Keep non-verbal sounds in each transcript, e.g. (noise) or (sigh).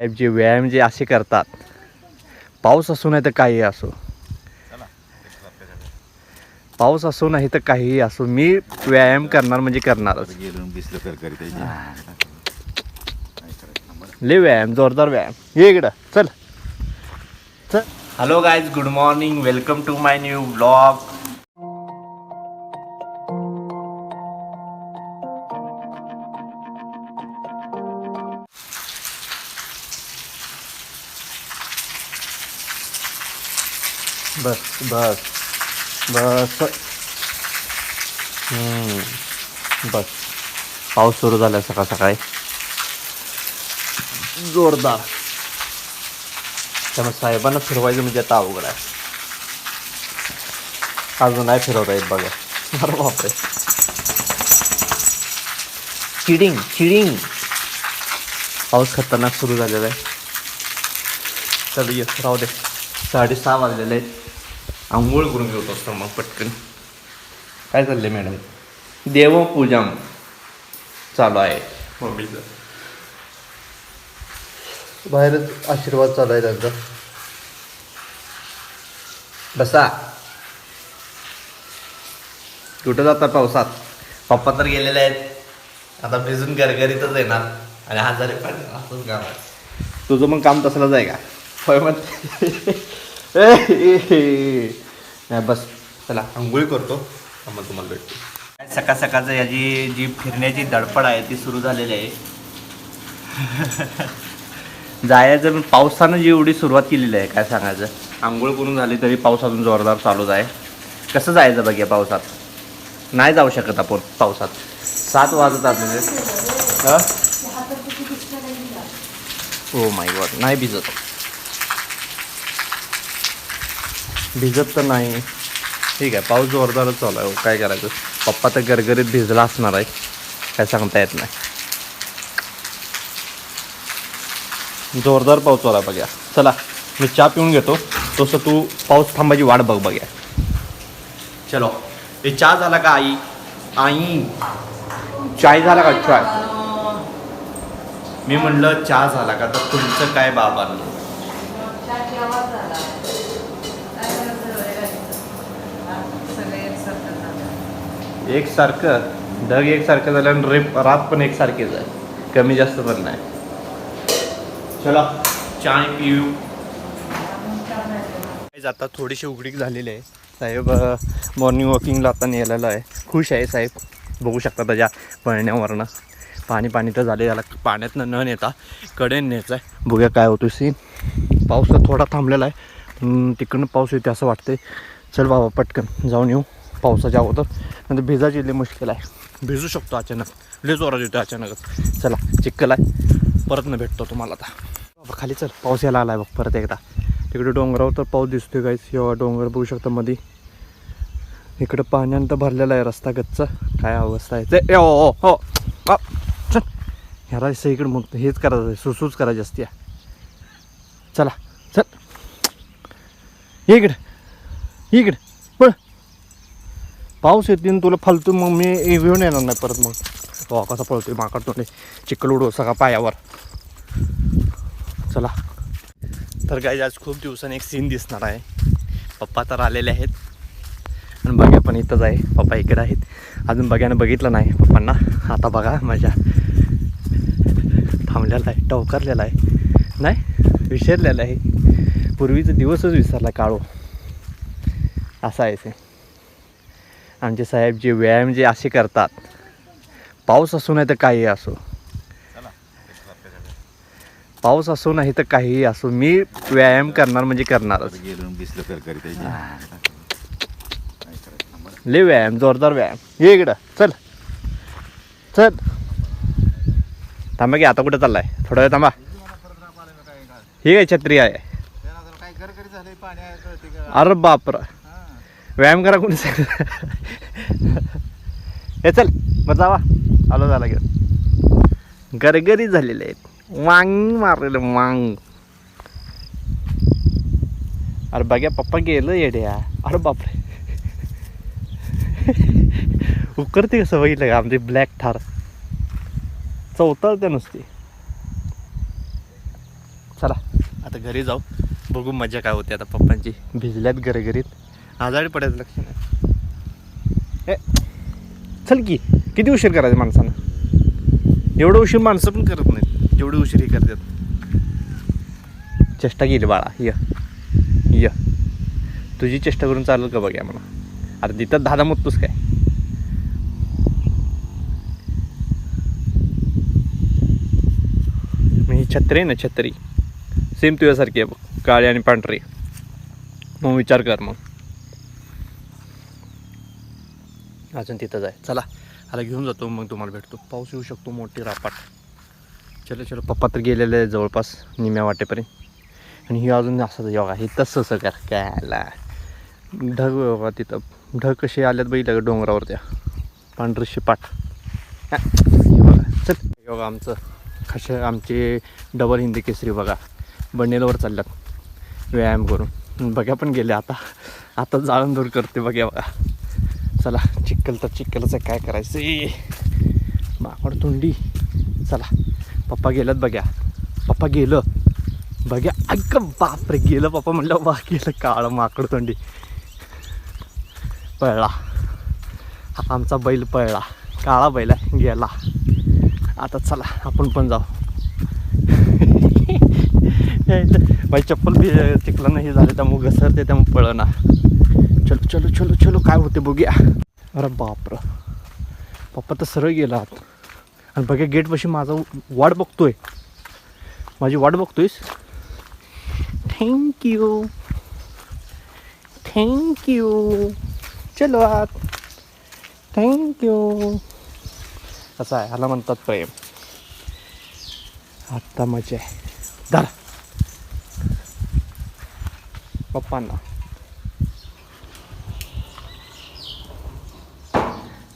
साहेब जे व्यायाम जे असे करतात. पाऊस असो नाही तर काही असो. पाऊस असो नाही तर काहीही असो. मी व्यायाम करणार म्हणजे करणारच. गेलो दिसलं कर करी त्याची. ले व्यायाम जोरदार व्यायाम. ये इकडं चल. चल. Hello guys good morning welcome to my new blog बस बस बस. हम्म, बस. पाऊस सुरू झाला सकाळ सकाळी. जोरदार. त्यामुळे साहेबांना फिरवायचं म्हणजे आता अवघड आहे. अजून नाही फिरवता येत बघा. अरे बापरे. चिडिंग चिडिंग. पाऊस खतरनाक सुरू झालेला आहे. चल येस राहू दे. साडेसहा वाजलेले आहेत. आंघोळ करून घेतो असतो मग पटकन. काय चाललंय मॅडम? देवपूजन चालू आहे. मम्मीचं बाहेरच आशीर्वाद चालू आहे त्यांचा. बसा. कुठं जातात पावसात? पप्पा तर गेलेले आहेत. आता भिजून गरगरीतच येणार. आणि आजारी पण असंच काम आहे तुझं मग काम तसलंच आहे का? होय मग. (laughs) नाही बस चला. आंघोळी करतो. मग तुम्हाला भेटतो. सकाळ सकाळचं याची जी फिरण्याची धडपड आहे ती सुरू झालेली आहे. (laughs) जायचं पावसानं जी एवढी सुरुवात केलेली आहे काय सांगायचं? आंघोळ करून झाली तरी पाऊस अजून जोरदार चालूच आहे. कसं जायचं बघ या पावसात? नाही जाऊ शकत आपण पावसात. सात वाजत आले हो? माय गॉड नाही भिजत. भिजत तर नाही. ठीक आहे पाऊस जोरदारच चालू आहे. काय करायचं? पप्पा तर गरगरीत भिजला असणार आहे काय सांगता येत नाही. जोरदार पाऊस चालू आहे बघ्या. चला मी चहा पिऊन घेतो. तसं तू पाऊस थांबायची वाट बघ बघ्या. चलो. हे चहा झाला का आई? आई. चाय झाला का चाय? मी म्हणलं चहा झाला का? तर तुमचं काय बाबांना एकसारखं ढग एकसारखं झालं आणि रेप रात पण एकसारखीच आहे. कमी जास्त पण नाही. चला. चाय पिऊ. आता थोडीशी उघडीक झालेली आहे. साहेब मॉर्निंग वॉकिंगला आता नेलेलं आहे. खुश आहे साहेब. बघू शकता त्याच्या पळण्यावरनं. पाणी पाणी तर झाले याला पाण्यातनं न नेता कडेन न्यायचं आहे बघूया काय होतो सीन पाऊस तर थोडा थांबलेला आहे. तिकडनं पाऊस येते असं वाटतंय. चल बाबा पटकन जाऊन येऊ पावसाच्या अगोदर. नंतर भिजायची लई मुश्किल आहे. भिजू शकतो अचानक. लय जोरात येतो अचानकच. चला चिक्कल आहे. परत न भेटतो तुम्हाला आता. बाबा खाली चल. पाऊस यायला आला आहे बघ परत एकदा. तिकडे डोंगरावर तर पाऊस दिसतोय काहीच किंवा डोंगर बघू शकता मध्ये इकडं पाण्यानं तर भरलेला आहे रस्ता गच्च. काय अवस्था आहे ते? ओ, हो, हो, हो. अ, चल. ह्याला इकडं मग हेच करायचं सुसूच करायची असते चला चल. ये इकडे. इकडे पळ. पाऊस येते आणि तुला फालतू मग मी येऊन येणार नाही परत मग. तो कसा पळतोय माकड तोंडे चिखल उडव सगळा पायावर. चला. तर काही आज खूप दिवसांनी एक सीन दिसणार आहे. पप्पा तर आलेले आहेत. आणि बघ्या पण इथंच आहे. पप्पा इकडे आहेत. अजून बघ्यानं बघितलं नाही पप्पांना. आता बघा माझ्या थांबलेला आहे टवकारलेला आहे. नाही विसरलेला आहे. पूर्वीचा दिवसच विसरला काळो. असा आहे ते. आमचे साहेब जे व्यायाम जे असे करतात पाऊस असो नाही तर काही असो. पाऊस असो नाही तर काहीही असो मी व्यायाम करणार म्हणजे करणारच. ले व्यायाम जोरदार व्यायाम. ये इकडं चल. चल. थांबा की आता कुठं चाललाय? थोडा वेळ थांबा. ही काय छत्री आहे? अरे बापर. व्यायाम करा कोणी सांगितलं? हे चल मग जावा. आलो झाला घेऊन. गरगरीत झालेले आहेत. वांग मारलेलं वांग. अरे बघ्या पप्पा गेलं येड्या. अरे बापरे. उकरते कसं बघितलं का आमची ब्लॅक थार चौतळते नुसती. चला. आता घरी जाऊ. बघू मजा काय होते आता पप्पांची. भिजल्यात घरघरीत आजारी पडायचं लक्ष नाही. ए चल की किती उशीर करायचं माणसानं? एवढं उशीर माणसं पण करत नाहीत. जेवढे उशीर हे करतात. चेष्टा केली बाळा य. य. तुझी चेष्टा करून चालेल का बघ्या मला अरे तिथं दादा मोजतोस काय? मी ही छत्री आहे ना छत्री. सेम तुझ्यासारखी आहे बघ काळी आणि पांढरी. मग विचार कर मग. अजून तिथंच आहे चला आता घेऊन जातो मग तुम्हाला भेटतो. पाऊस येऊ शकतो मोठी रापाट. चलो चलो पप्पा तर गेलेले आहे जवळपास निम्या वाटेपर्यंत. आणि ही अजून असाच योगा हे तसं कर काय ढग बघा तिथं. ढग कसे आल्यात बैल डोंगरावर त्या पांढरी शिपाट बघा. चल. योगा आमचं. कसे आमचे डबल हिंदी केसरी बघा. बनेलवर चालल्यात. व्यायाम करून. बघ्या पण गेले आता. आता जाळण दूर करते बघ्या बघा. चला चिखल तर चिखलचं काय करायचं? माकड तोंडी. चला पप्पा गेलं बघ्या. पप्पा गेलं. बघ्या अगं बापरे गेलं पप्पा म्हणलं वा गेलं काळं माकड तोंडी. पळला. आमचा बैल पळला. काळा बैल आहे गेला. आता चला आपण पण जाऊ. (laughs) बाई चप्पल बी चिकला नाही झाले त्यामुळे घसरते त्यामुळे पळना. चलो चलो चलो चलो काय होते बघूया. अरे बापरं. पप्पा तर सरळ गेला आत आणि बघा गेटपाशी माझा वाट बघतोय. माझी वाट बघतोयस? थँक्यू थँक्यू चलो आत. थँक्यू असं आहे ह्याला म्हणतात प्रेम. आत्ता मजा आहे. धर. पप्पांना.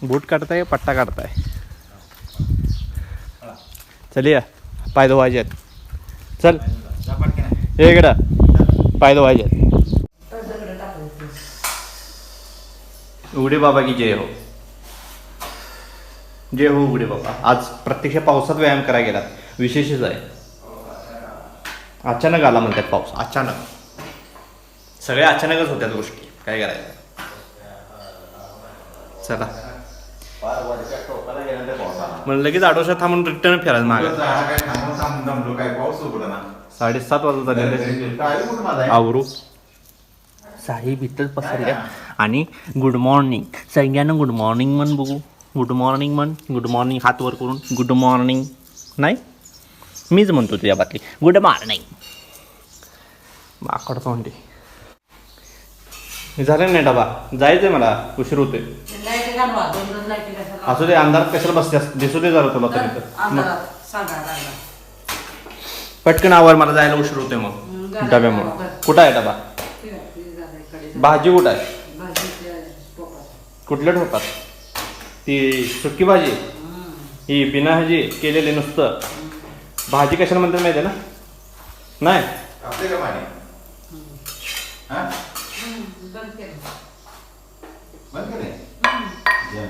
बूट काढताय पट्टा काढताय? चल या पाय धुवायचे चल. हे इकडं पाय धुवायचे उघडे बाबा की जय हो. जय हो उघडे बाबा. आज प्रत्यक्ष पावसात व्यायाम करायला गेलात. विशेषच आहे. अचानक आला म्हणतात पाऊस. अचानक. सगळ्या अचानकच होत्या गोष्टी. काय करायचं? चला. मग लगेच आडोशात थांबून रिटर्न फिरायचं मागं. साडेसात वाजता झालेले आहे? आवरू. साहेब इथंच पसरल्या. आणि गुड मॉर्निंग सगळ्यांना गुड मॉर्निंग म्हण बघू. गुड मॉर्निंग म्हण. गुड मॉर्निंग हात वर करून. गुड मॉर्निंग नाही? मीच म्हणतो तुझ्या बातली. गुड मॉर्निंग माकड तोंडी. झालं नाही डबा? जायचंय मला. उशीर होतोय. घालवा दोन दोन लाईटी कशाला असू दे अंधारात कशाला बसते दिसू दे जरा तुला तरी तर. मग. अंधारात सांगा. लागला पटकन आवर मला जायला उशीर होतोय मग. हम्म, डब्यामुळं. कुठं आहे डबा? ठीक आहे, इकडे. भाजी कुठं आहे? टोपात. कुठल्या ठोकात ती सुकी भाजी? हम्म, ही बिना भाजी केलेली नुसतं. भाजी कशाला म्हणतात माहिती आहे ना? नाही? आपले का पाणी हा? हम्म, बंद केलं. बंद ये.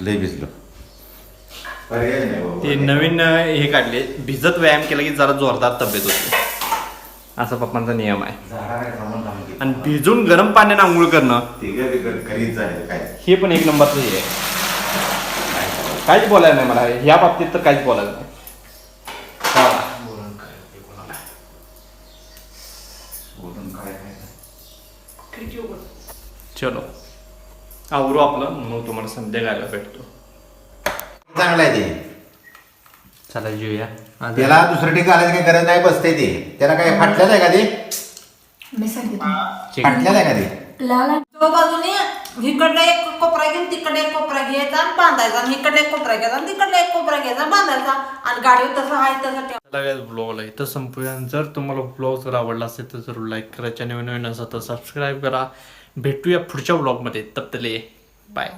लय भिजलो. पर्याय नाही बाबा. ते नवीन हे काढले. भिजत व्यायाम केला की जरा जोरदार तब्येत होते. असा पप्पांचा नियम आहे. आणि भिजून गरम पाण्याने आंघोळ करणं. तिघं बिघं काय? हे पण एक नंबरचं हे आहे. काहीच बोलायला नाही मला. ह्या बाबतीत तर काहीच बोलायला नाही हा. बोलून काय. चलो. आवरू आपलं मग तुम्हाला संध्याकाळला भेटतो. चांगलं आहे ते. चला जेऊया. त्याला दुसरं ठिकाण घालायची काही गरज नाही बसते ते. त्याला काय फाटल्याच आहे का ते? मी सांगितलं आहे का ते? लाला तो बाजूने इकडला एक कोपरा घेऊन तिकडे एक कोपरा घ्यायचा आणि बांधायचा आणि इकडे एक कोपरा घ्यायचा आणि एक कोपरा घ्यायचा आणि बांधायचा. आणि गाडीवर तसं आहे तसं ठेव ब्लॉगला इथं संपूया जर तुम्हाला ब्लॉग जर आवडला असेल तर जरूर लाईक करा. चॅनल नवीन असेल तर सबस्क्राईब करा. भेटूया पुढच्या ब्लॉगमध्ये तपतले बाय